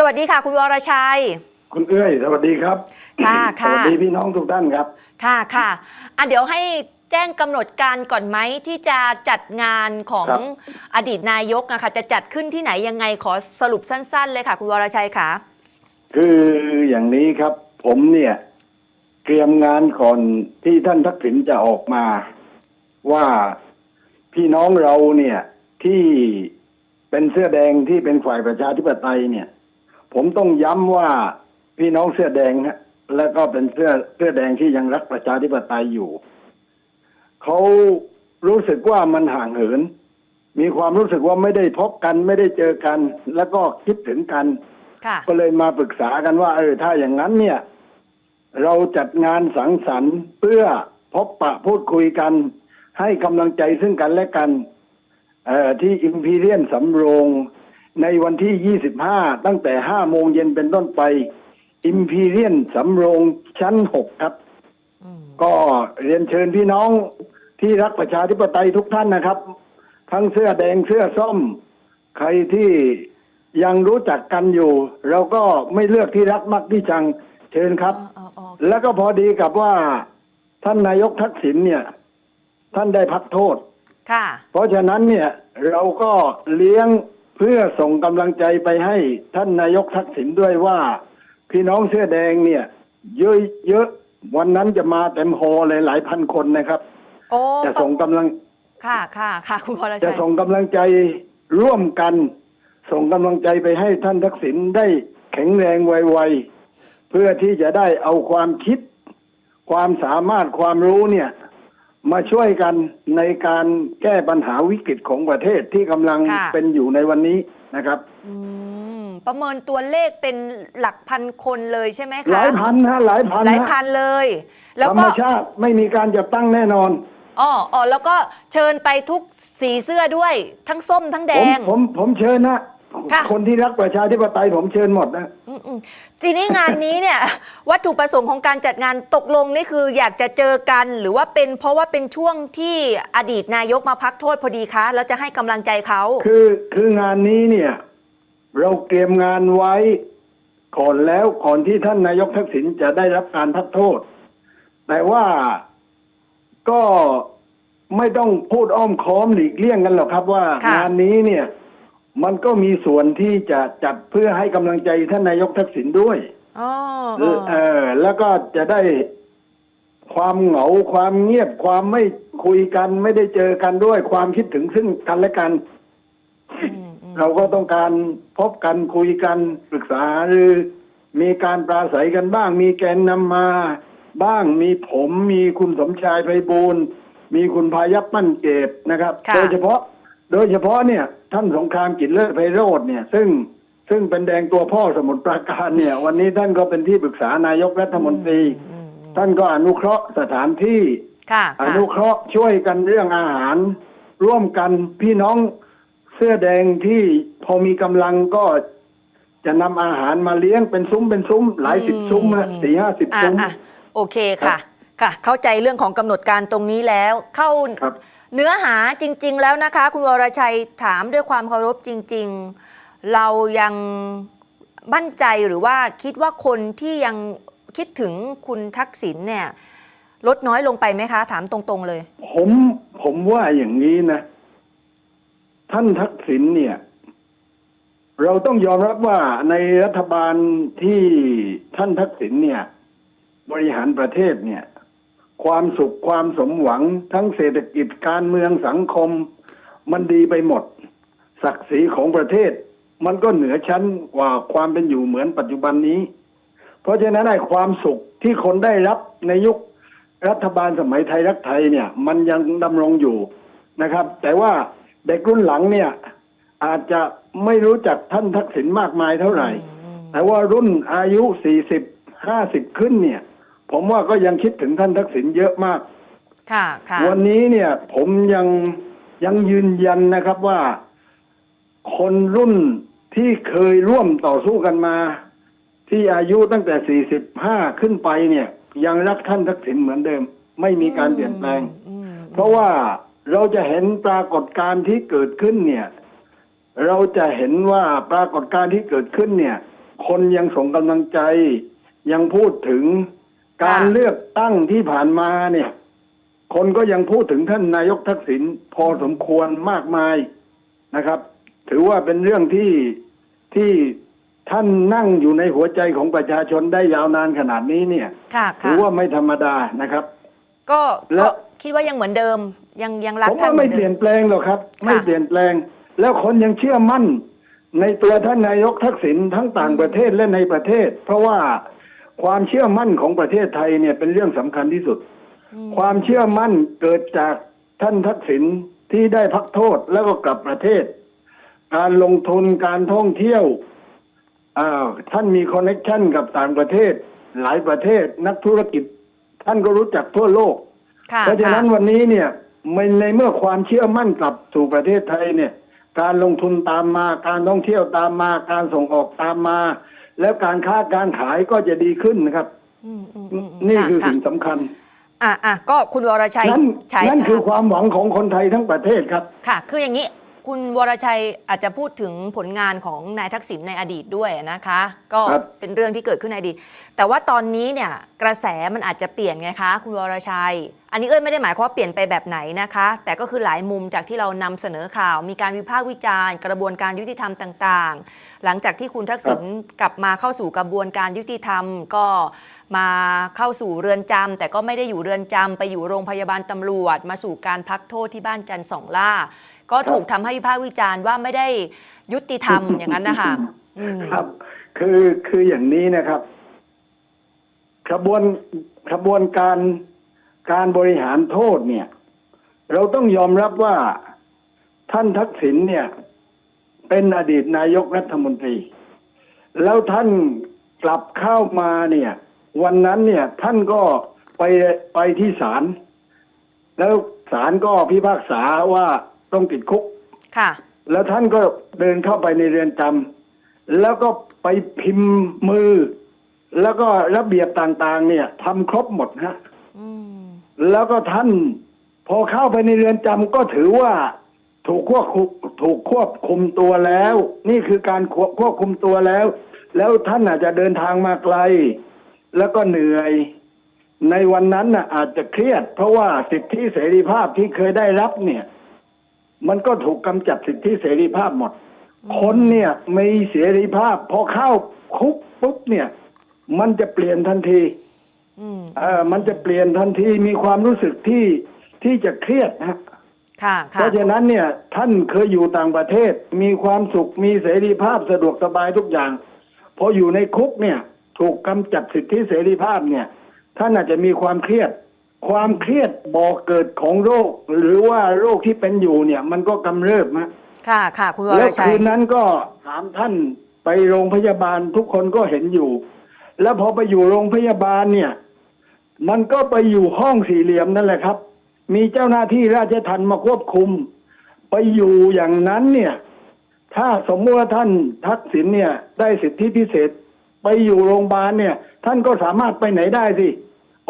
สวัสดีค่ะ คุณวรชัย คุณเอ้ยสวัสดีครับ ค่ะสค่ะวัสดีพี่น้องทุกท่านครับ ค่ะค่ะอะเดี๋ยวให้แจ้งกำหนดการก่อนไหมที่จะจัดงานของครับ อดีตนายกนะคะจะจัดขึ้นที่ไหนยังไงขอสรุปสั้น ๆ เลยค่ะ คุณวรชัยค่ะ คืออย่างนี้ครับ ผมเนี่ย เตรียมงานก่อนที่ท่านทักษิณจะออกมา ว่าพี่น้องเราเนี่ยที่เป็นเสื้อแดงที่เป็นฝ่ายประชาธิปไตยเนี่ย ผมต้องย้ำว่าพี่น้องเสื้อแดงฮะแล้วก็เป็นเสื้อเสื้อแดงที่ยังรักประชาธิปไตยอยู่เขารู้สึกว่ามันห่างเหิน มีความรู้สึกว่าไม่ได้พบกันไม่ได้เจอกัน แล้วก็คิดถึงกันค่ะก็เลยมาปรึกษากันว่า เออถ้าอย่างนั้นเนี่ย เราจัดงานสังสรรค์เพื่อพบปะพูดคุยกัน ให้กำลังใจซึ่งกันและกัน เอ่อที่อิมพีเรียนสำโรง ในวันที่ 25 ตั้งแต่ 5 โมงเย็นเป็นต้นไป อิมพีเรียนสำโรงชั้น 6 ครับอืมก็เรียนเชิญพี่น้องที่รักประชาธิปไตยทุกท่านนะครับ ทั้งเสื้อแดงเสื้อส้ม ใครที่ยังรู้จักกันอยู่ เราก็ไม่เลือกที่รักมักที่ชังเชิญครับอ๋ออ๋อแล้วก็พอดีกับว่า ท่านนายกทักษิณเนี่ย ท่านได้พักโทษ ค่ะ เพราะฉะนั้นเนี่ย เราก็เลี้ยง เพื่อส่งกำลังใจไปให้ท่านนายกทักษิณด้วยว่า พี่น้องเสื้อแดงเนี่ย เยอะเยอะวันนั้นจะมาเต็มโฮอเลยหลายพันคนนะครับ โอ้จะส่งกำลังค่ะค่ะค่ะคุณวรจะชัยส่งกำลังใจร่วมกัน ส่งกำลังใจไปให้ท่านทักษิณได้แข็งแรงไวๆเพื่อที่จะได้เอาความคิด ความสามารถความรู้เนี่ย มาช่วยกันในการแก้ปัญหาวิกฤตของประเทศที่กำลังค่ะ เป็นอยู่ในวันนี้นะครับ อืมประเมินตัวเลขเป็นหลักพันคนเลยใช่ไหมหคะลายพันฮะหลายพันหลายฮะพันเลย แล้วธรรก็มชาติไม่มีการจัดตั้งแน่นอน อ๋ออ๋อแล้วก็เชิญไปทุกสีเสื้อด้วย ทั้งส้มทั้งแดผมง ผมผมเชิญนะ ค่ะ คนที่รักประชาธิปไตยผมเชิญหมดนะ อืมอืมทีนี้งานนี้เนี่ย วัตถุประสงค์ของการจัดงานตกลงนี่คืออยากจะเจอกันหรือว่าเป็นเพราะว่าเป็นช่วงที่อดีตนายกมาพักโทษพอดีคะแล้วจะให้กำลังใจเขา คือคืองานนี้เนี่ย เราเตรียมงานไว้ก่อนแล้วก่อนที่ท่านนายกทักษิณจะได้รับการพักโทษ แต่ว่าก็ไม่ต้องพูดอ้อมค้อมหลีกเลี่ยงกันหรอกครับว่าค่ะ งานนี้เนี่ย มันก็มีส่วนที่จะจัดเพื่อให้กำลังใจท่านนายกทักษิณด้วยอ๋อเออ แล้วก็จะได้ความเหงาความเงียบความไม่คุยกันไม่ได้เจอกันด้วยความคิดถึงซึ่งกันและกันอืมอืมเราก็ต้องการพบกันคุยกันปรึกษาหรือ มีการปราศัยกันบ้าง มีแกนนำมา บ้างมีผมมีคุณสมชายไพบูลย์มีคุณพายัพปั้นเกตนะครับค่ะโดยเฉพาะ โดยเฉพาะเนี่ย ท่านสงครามกิจเลิศไพโรธเนี่ย ซึ่งซึ่งเป็นแดงตัวพ่อสมุทรปราการเนี่ย วันนี้ท่านก็เป็นที่ปรึกษานายกรัฐมนตรีอืมอืมท่านก็อนุเคราะห์สถานที่ค่ะอค่ะนุเคราะห์ช่วยกันเรื่องอาหาร ร่วมกันพี่น้องเสื้อแดงที่พอมีกำลังก็จะนำอาหารมาเลี้ยงเป็นซุ้มเป็นซุ้ม หลายสิบซุ้มอะสี่ห้าสิบอะซุ้มอะโอเคค่ะ ค่ะ เข้าใจเรื่องของกำหนดการตรงนี้แล้วเข้าครับ เนื้อหาจริง ๆ แล้วนะคะ คุณวรชัยถามด้วยความเคารพจริง ๆ เรายังมั่นใจหรือว่าคิดว่าคนที่ยังคิดถึงคุณทักษิณเนี่ย ลดน้อยลงไปไหมคะ ถามตรงๆเลย ผมผมว่าอย่างนี้นะ ท่านทักษิณเนี่ย เราต้องยอมรับว่าในรัฐบาลที่ท่านทักษิณเนี่ย บริหารประเทศเนี่ย ความสุขความสมหวัง ทั้งเศรษฐกิจการเมืองสังคม มันดีไปหมด ศักดิ์ศรีของประเทศ มันก็เหนือชั้นกว่าความเป็นอยู่เหมือนปัจจุบันนี้ เพราะฉะนั้นไอ้ความสุขที่คนได้รับในยุครัฐบาลสมัยไทยรักไทยเนี่ย มันยังดำรงอยู่นะครับ แต่ว่าเด็กรุ่นหลังเนี่ย อาจจะไม่รู้จักท่านทักษิณมากมายเท่าไหร่ แต่ว่ารุ่นอายุสี่สิบห้าสิบขึ้นเนี่ย ผมว่าก็ยังคิดถึงท่านทักษิณเยอะมาก ค่ะ ค่ะ วันนี้เนี่ย ผมยังยังยืนยันนะครับว่า คนรุ่นที่เคยร่วมต่อสู้กันมา ที่อายุตั้งแต่ 45 ขึ้นไปเนี่ย ยังรักท่านทักษิณเหมือนเดิม ไม่มีการเปลี่ยนแปลงอืมเพราะว่าเราจะเห็นปรากฏการณ์ที่เกิดขึ้นเนี่ย เราจะเห็นว่าปรากฏการณ์ที่เกิดขึ้นเนี่ย คนยังส่งกำลังใจยังพูดถึง การค่ะเลือกตั้งที่ผ่านมาเนี่ย คนก็ยังพูดถึงท่านนายกทักษิณพอสมควรมากมายนะครับ ถือว่าเป็นเรื่องที่ที่ท่านนั่งอยู่ในหัวใจของประชาชนได้ยาวนานขนาดนี้เนี่ยค่ะถืค่ะอว่าไม่ธรรมดานะครับ ก็แล้ก็วคิดว่ายังเหมือนเดิม ยังยังรักผมท่านว่าเหมืไม่อนเปเดิลี่ยมนแปลงหรอกครับค่ะไม่เปลี่ยนแปลง แล้วคนยังเชื่อมั่น ในตัวท่านนายกทักษิณทั้งต่างประเทศและในประเทศ เพราะว่า ความเชื่อมั่นของประเทศไทยเนี่ยเป็นเรื่องสำคัญที่สุด ความเชื่อมั่นเกิดจากท่านทักษิณที่ได้พักโทษแล้วก็กลับประเทศ การลงทุนการท่องเที่ยวอ่าท่านมีคอนเน็ชันกับต่างประเทศ หลายประเทศนักธุรกิจ ท่านก็รู้จักทั่วโลกค่ะเพราะฉะนั้นค่ะวันนี้เนี่ยในในเมื่อความเชื่อมั่นกลับสู่ประเทศไทยเนี่ย การลงทุนตามมาการท่องเที่ยวตามมา การส่งออกตามมา แล้วการค้าการขายก็จะดีขึ้นนะครับ อืมอืมอืมนี่คือค่ะสิ่งสำคัญ อะอะก็คุณวรชัยนั่นใช้นั่นคือค่ะความหวังของคนไทยทั้งประเทศครับ ค่ะ คืออย่างนี้ คุณวรชัยอาจจะพูดถึงผลงานของนายทักษิณในอดีตด้วยนะคะ ก็ครับ เป็นเรื่องที่เกิดขึ้นในอดีต แต่ว่าตอนนี้เนี่ยกระแสมันอาจจะเปลี่ยนไงคะ คุณวรชัย อันนี้เอ้ยไม่ได้หมายความว่าเปลี่ยนไปแบบไหนนะคะ แต่ก็คือหลายมุมจากที่เรานำเสนอข่าว มีการวิพากษ์วิจารณ์ กระบวนการยุติธรรมต่างๆ หลังจากที่คุณทักษิณกลับมาเข้าสู่กระบวนการยุติธรรมก็มาเข้าสู่เรือนจำแต่ก็ไม่ได้อยู่เรือนจำไปอยู่โรงพยาบาลตำรวจ มาสู่การพักโทษที่บ้านจันทร์สองล่า ก็ถูกทำให้วิพากษ์วิจารณ์ว่าไม่ได้ยุติธรรมอย่างนั้นนะคะครับ คือคืออย่างนี้นะครับขบวนขบวนการการบริหารโทษเนี่ย เราต้องยอมรับว่าท่านทักษิณเนี่ย เป็นอดีตนายกรัฐมนตรี แล้วท่านกลับเข้ามาเนี่ย วันนั้นเนี่ย ท่านก็ไปไปที่ศาลแล้วศาลก็พิพากษาว่า ต้องติดคุก ค่ะ แล้วท่านก็เดินเข้าไปในเรือนจำแล้วก็ไปพิมพ์มือ แล้วก็ระเบียบต่างๆ เนี่ยทำครบหมดฮะอืมแล้วก็ท่านพอเข้าไปในเรือนจำก็ถือว่าถูกควบคุมถูกควบคุมตัวแล้ว นี่คือการควบควบคุมตัวแล้ว แล้วท่านอาจจะเดินทางมาไกล แล้วก็เหนื่อย ในวันนั้นน่ะอาจจะเครียด เพราะว่าสิทธิเสรีภาพที่เคยได้รับเนี่ย มันก็ถูกกำจัดสิทธิเสรีภาพหมด คนเนี่ยมีเสรีภาพ พอเข้าคุกปุ๊บเนี่ย มันจะเปลี่ยนทันทีอืมเออมันจะเปลี่ยนทันทีมีความรู้สึกที่ที่จะเครียดนะค่ะเพค่ะราะฉะนั้นเนี่ย ท่านเคยอยู่ต่างประเทศ มีความสุขมีเสรีภาพสะดวกสบายทุกอย่างพออยู่ในคุกเนี่ย ถูกกำจัดสิทธิเสรีภาพเนี่ย ท่านอาจจะมีความเครียด ความเครียดบอกเกิดของโรค หรือว่าโรคที่เป็นอยู่เนี่ย มันก็กำเริบนะค่ะค่ะ คุณวแล้รวชัคืยนนั้นก็ถามท่านไปโรงพยาบาลทุกคนก็เห็นอยู่ แล้วพอไปอยู่โรงพยาบาลเนี่ย มันก็ไปอยู่ห้องสี่เหลี่ยมนั่นแหละครับ มีเจ้าหน้าที่ราชทัณฑ์มาควบคุม ไปอยู่อย่างนั้นเนี่ย ถ้าสมมติว่าท่านทักษิณเนี่ย ได้สิทธิพิเศษ ไปอยู่โรงพยาบาลเนี่ย ท่านก็สามารถไปไหนได้สิ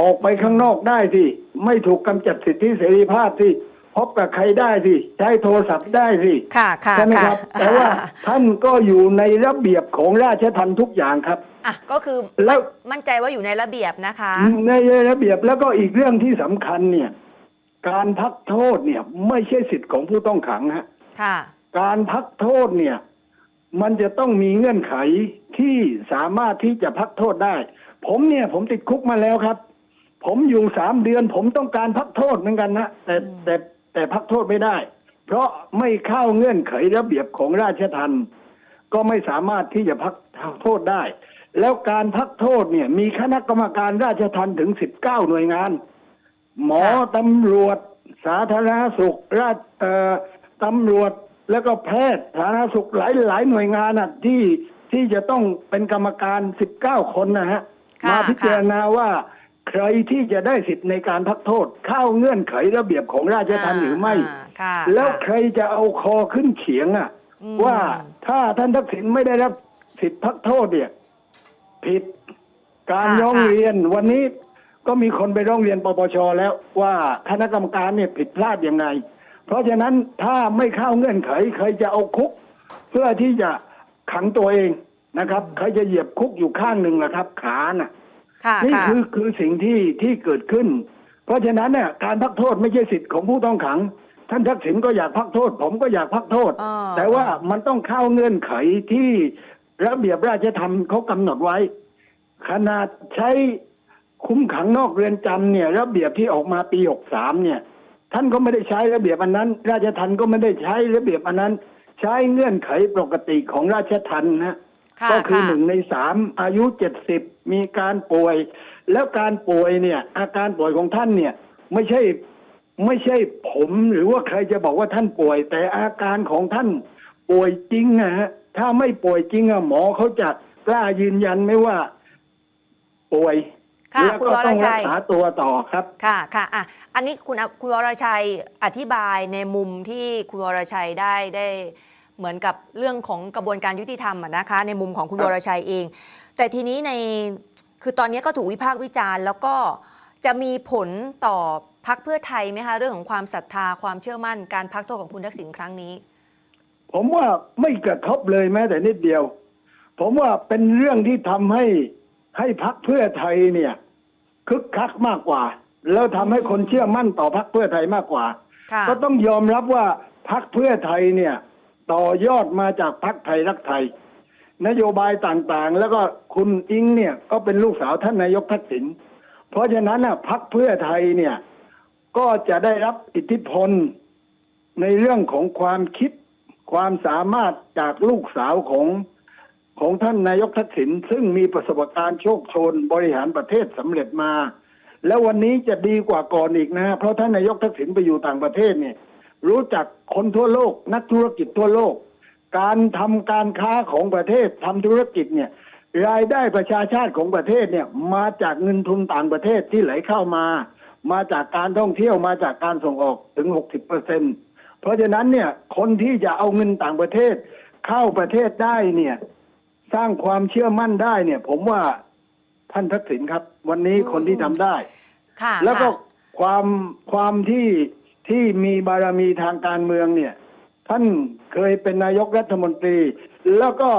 ออกไปข้างนอกได้สิไม่ถูกกำจัดสิทธิเสรีภาพสิพบกับใครได้สิใช้โทรศัพท์ได้สิค่ะค่ะใช่ไหมค่ะครับแต่ว่าท่านก็อยู่ในระเบียบของราชทัณฑ์ทุกอย่างครับอะก็คือแล้วมั่นใจว่าอยู่ในระเบียบนะคะ ในระเบียบแล้วก็อีกเรื่องที่สำคัญเนี่ย การพักโทษเนี่ย ไม่ใช่สิทธิ์ของผู้ต้องขังฮะค่ะ การพักโทษเนี่ย มันจะต้องมีเงื่อนไขที่สามารถที่จะพักโทษได้ ผมเนี่ย ผมติดคุกมาแล้วครับ ผมอยู่สามเดือน ผมต้องการพักโทษเหมือนกันนะแต่แต่แต่พักโทษไม่ได้ เพราะไม่เข้าเงื่อนไขระเบียบของราชทัณฑ์ก็ไม่สามารถที่จะพักโทษได้ แล้วการพักโทษเนี่ยมีคณะกรรมการราชทัณฑ์ถึงสิบเก้าหน่วยงาน หมอค่ะตำรวจ สาธารณสุข ราชเอ่อตำรวจแล้วก็แพทย์สาธารณสุขหลายหลายหน่วยงานน่ะที่ที่จะต้องเป็นกรรมการสิบเก้าคนนะฮะค่ะมาพิจารณาว่า ใครที่จะได้สิทธิ์ในการพักโทษ เข้าเงื่อนไขระเบียบของราชทัณฑ์หรือไม่าค่ะแล้วค่ะใครจะเอาคอขึ้นเขียงอะ อืมว่าถ้าท่านทักษิณไม่ได้รับสิทธิพักโทษเนี่ย ผิดการค่ะร้องค่ะ เรียนวันนี้ก็มีคนไปร้องเรียนปปชแล้วว่าคณะกรรมการเนี่ยผิดพลาดยังไง เพราะฉะนั้นถ้าไม่เข้าเงื่อนไขใครจะเอาคุก เพื่อที่จะขังตัวเองนะครับ ใครจะเหยียบคุกอยู่ข้างหนึ่งล่ะครับ ขาน่ะค่ะ นี่ค่ะคือคือสิ่งที่ที่เกิดขึ้น เพราะฉะนั้นเนี่ยการพักโทษไม่ใช่สิทธิ์ของผู้ต้องขัง ท่านทักษิณก็อยากพักโทษ ผมก็อยากพักโทษอ่าแต่ว่ามันต้องเข้าเงื่อนไขที่ระเบียบราชธรรมเขากำหนดไว้ ขนาดใช้คุ้มขังนอกเรือนจำเนี่ย ระเบียบที่ออกมาปีหกสามเนี่ย ท่านก็ไม่ได้ใช้ระเบียบอันนั้น ราชทัณฑ์ก็ไม่ได้ใช้ระเบียบอันนั้น ใช้เงื่อนไขปกติของราชทัณฑ์นะค่ะ ก็คือค่ะหนึ่งในสามอายุเจ็ดสิบมีการป่วย แล้วการป่วยเนี่ย อาการป่วยของท่านเนี่ย ไม่ใช่ไม่ใช่ผมหรือว่าใครจะบอกว่าท่านป่วย แต่อาการของท่านป่วยจริงนะฮะถ้าไม่ป่วยจริงอะหมอเขาจะกล้ายืนยันไหมว่า ป่วยค่ะแล้วคุณก็วรต้องชัรักยษาตัวต่อครับ ค่ะค่ะอะอันนี้คุณคุณวรชัยอธิบายในมุมที่คุณวรชัยได้ได้ เหมือนกับเรื่องของกระบวนการยุติธรรมอะนะคะ ในมุมของคุณครับวรชัยเอง แต่ทีนี้ในคือตอนนี้ก็ถูกวิพากษ์วิจารณ์ แล้วก็จะมีผลต่อพักเพื่อไทยไหมคะเรื่องของความศรัทธาความเชื่อมั่นการพักโทษของคุณทักษิณครั้งนี้ ผมว่าไม่กระทบเลยแม้แต่นิดเดียว ผมว่าเป็นเรื่องที่ทำให้ให้พักเพื่อไทยเนี่ยคึกคักมากกว่า แล้วทำให้คนเชื่อมั่นต่อพักเพื่อไทยมากกว่าค่ะก็ต้องยอมรับว่าพักเพื่อไทยเนี่ย ต่อยอดมาจากพักไทยรักไทย นโยบายต่างๆ แล้วก็คุณอิงเนี่ยก็เป็นลูกสาวท่านนายกทักษิณเพราะฉะนั้นนะพักเพื่อไทยเนี่ย ก็จะได้รับอิทธิพลในเรื่องของความคิดความสามารถจากลูกสาวของของท่านนายกทักษิณซึ่งมีประสบการณ์โชคโชนบริหารประเทศสำเร็จมา แล้ววันนี้จะดีกว่าก่อนอีกนะ เพราะท่านนายกทักษิณไปอยู่ต่างประเทศเนี่ย รู้จักคนทั่วโลก นักธุรกิจทั่วโลก การทำการค้าของประเทศทำธุรกิจเนี่ยรายได้ประชาชาติของประเทศเนี่ยมาจากเงินทุนต่างประเทศที่ไหลเข้ามา มาจากการท่องเที่ยวมาจากการส่งออกถึง 60เปอร์เซ็นเพราะฉะนั้นเนี่ยคนที่จะเอาเงินต่างประเทศ เข้าประเทศได้เนี่ย สร้างความเชื่อมั่นได้เนี่ย ผมว่าท่านทักษิณครับ วันนี้คนที่ทำได้ค่ะแล้วก็ค่ะความความที่ ที่มีบารมีทางการเมืองเนี่ย ท่านเคยเป็นนายกรัฐมนตรี แล้วก็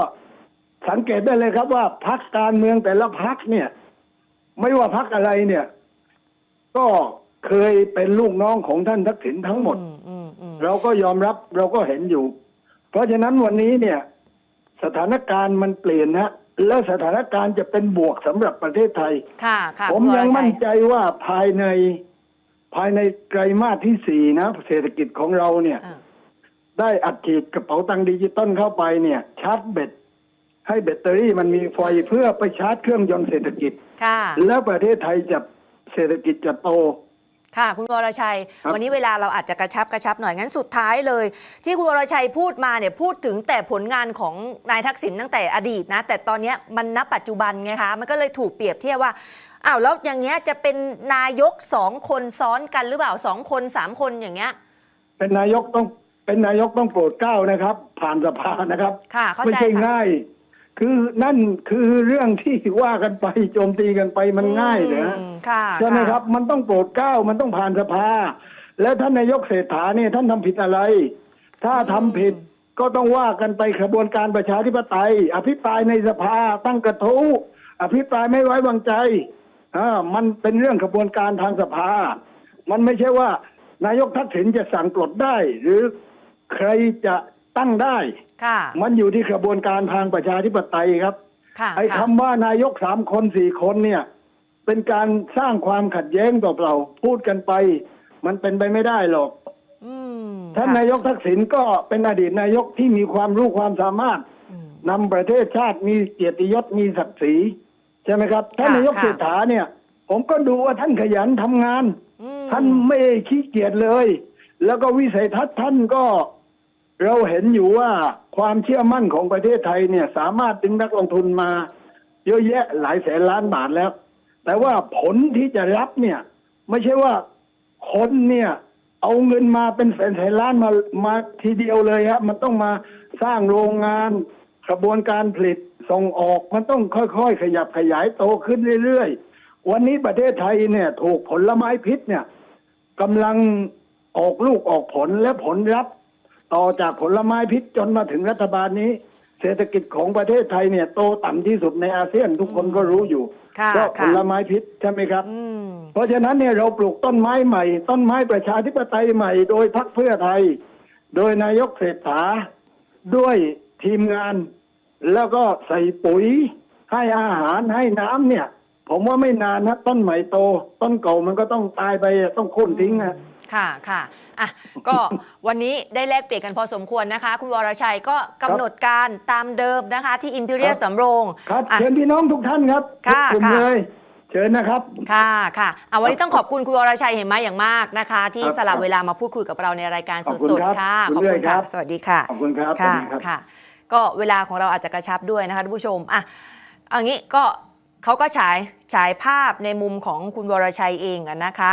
สังเกตได้เลยครับว่าพักการเมืองแต่ละพักเนี่ย ไม่ว่าพักอะไรเนี่ย ก็เคยเป็นลูกน้องของท่านทักษิณทั้งหมดอืมอืมอืมเราก็ยอมรับเราก็เห็นอยู่ เพราะฉะนั้นวันนี้เนี่ย สถานการณ์มันเปลี่ยนนะและสถานการณ์จะเป็นบวกสำหรับประเทศไทยค่ะค่ะผมคุณวยัรงชัมั่นใจว่าภายใน ภายในไตรมาสที่สี่นะ เศรษฐกิจของเราเนี่ยอ่าได้อัดฉีดกระเป๋าตังค์ดิจิตอลเข้าไปเนี่ย ชาร์จแบตให้แบตเตอรี่มันมีไฟเพื่อไปชาร์จเครื่องยนต์เศรษฐกิจค่ะแล้วประเทศไทยจะเศรษฐกิจจะโต ค่ะ คุณวรชัย ครับวันนี้เวลาเราอาจจะกระชับกระชับหน่อย งั้นสุดท้ายเลย ที่คุณวรชัยพูดมาเนี่ยพูดถึงแต่ผลงานของนายทักษิณตั้งแต่อดีตนะ แต่ตอนเนี้ยมันณปัจจุบันไงคะมันก็เลยถูกเปรียบเทียบว่าอ้าวแล้วอย่างเงี้ยจะเป็นนายกสองคนซ้อนกันหรือเปล่าสองคนสามคนอย่างเงี้ย เป็นนายกต้องเป็นนายกต้องโปรดเกล้านะครับ ผ่านสภานะครับ ค่ะเข้าไม่ใจใช่ค่ะ ง่าย คือนั่นคือเรื่องที่ว่ากันไปโจมตีกันไปมันง่ายเหรออืมค่ะใช่ไหมะครับ มันต้องโปรดเกล้ามันต้องผ่านสภา แล้วท่านนายกเศรษฐาเนี่ยท่านทำผิดอะไร ถ้าทำผิดก็ต้องว่ากันไปกระบวนการประชาธิปไตย อภิปรายในสภาตั้งกระทู้อภิปรายไม่ไว้วางใจอ่ามันเป็นเรื่องกระบวนการทางสภา มันไม่ใช่ว่า นายกทักษิณจะสั่งปลดได้ หรือใครจะ ตั้งได้ ค่ะ มันอยู่ที่กระบวนการทางประชาธิปไตยครับ ค่ะไอ้ค่ะคำว่านายกสามคนสี่คนเนี่ย เป็นการสร้างความขัดแย้งต่อเราพูดกันไป มันเป็นไปไม่ได้หรอกอืมท่านค่ะนายกทักษิณก็เป็นอดีตนายกที่มีความรู้ความสามารถอืมนำประเทศชาติมีเกียรติยศมีศักดิ์ศรีใช่ไหมครับท่านค่ะนายกค่ะเศรษฐาเนี่ย ผมก็ดูว่าท่านขยันทำงานอืมท่านไม่ขี้เกียจเลย แล้วก็วิสัยทัศน์ท่านก็ เราเห็นอยู่ว่าความเชื่อมั่นของประเทศไทยเนี่ย สามารถดึงนักลงทุนมา เยอะแยะหลายแสนล้านบาทแล้ว แต่ว่าผลที่จะรับเนี่ย ไม่ใช่ว่าคนเนี่ย เอาเงินมาเป็นแสนแสนล้านมามาทีเดียวเลยฮะมันต้องมาสร้างโรงงานกระบวนการผลิตส่งออกมันต้องค่อยๆ ขยับขยายโตขึ้นเรื่อยๆ วันนี้ประเทศไทยเนี่ย ถูกผลไม้พิษเนี่ยกำลังออกลูกออกผลและผลลัพธ์ ต่อจากผลไม้พิษจนมาถึงรัฐบาลนี้ เศรษฐกิจของประเทศไทยเนี่ยโตต่ำที่สุดในอาเซียนทุกคนก็รู้อยู่ค่ะก็ผค่ะลไม้พิษใช่ไหมครับ อืม เพราะฉะนั้นเนี่ยเราปลูกต้นไม้ใหม่ ต้นไม้ประชาธิปไตยใหม่ โดยพรรคเพื่อไทย โดยนายกเศรษฐา ด้วยทีมงาน แล้วก็ใส่ปุ๋ย ให้อาหารให้น้ำเนี่ย ผมว่าไม่นานนะต้นใหม่โต ต้นเก่ามันก็ต้องตายไปอะต้องโค่นทิ้งอะ ค่ะค่ะอะก็วันนี้ได้แลกเปลี่ยนกันพอสมควรนะคะ คุณวรชัยก็กำหนดการตามเดิมนะคะ ที่ Imperial ครับสำโรง ครับอะเชิญพี่น้องทุกท่านครับค่ะทุกกลุ่มค่ะ เลยเชิญนะครับ ค่ะค่ะอะวันนี้ต้องขอบคุณคุณวรชัยเหมมาอย่างมากนะคะ ที่ครับสละเวลามาพูดคุยกับเราในรายการขอบคุณสดครับๆค่ะคุณขอบเรื่คุอยณค่ะครับสวัสดีค่ะ ขอบคุณครับค่ะสวัสดีครับ ค่ะ ก็เวลาของเราอาจจะกระชับด้วยนะคะท่านผู้ชมอะเอันนี้ก็เขาก็ฉายฉายภาพในมุมของคุณวรชัยเองอะนะคะ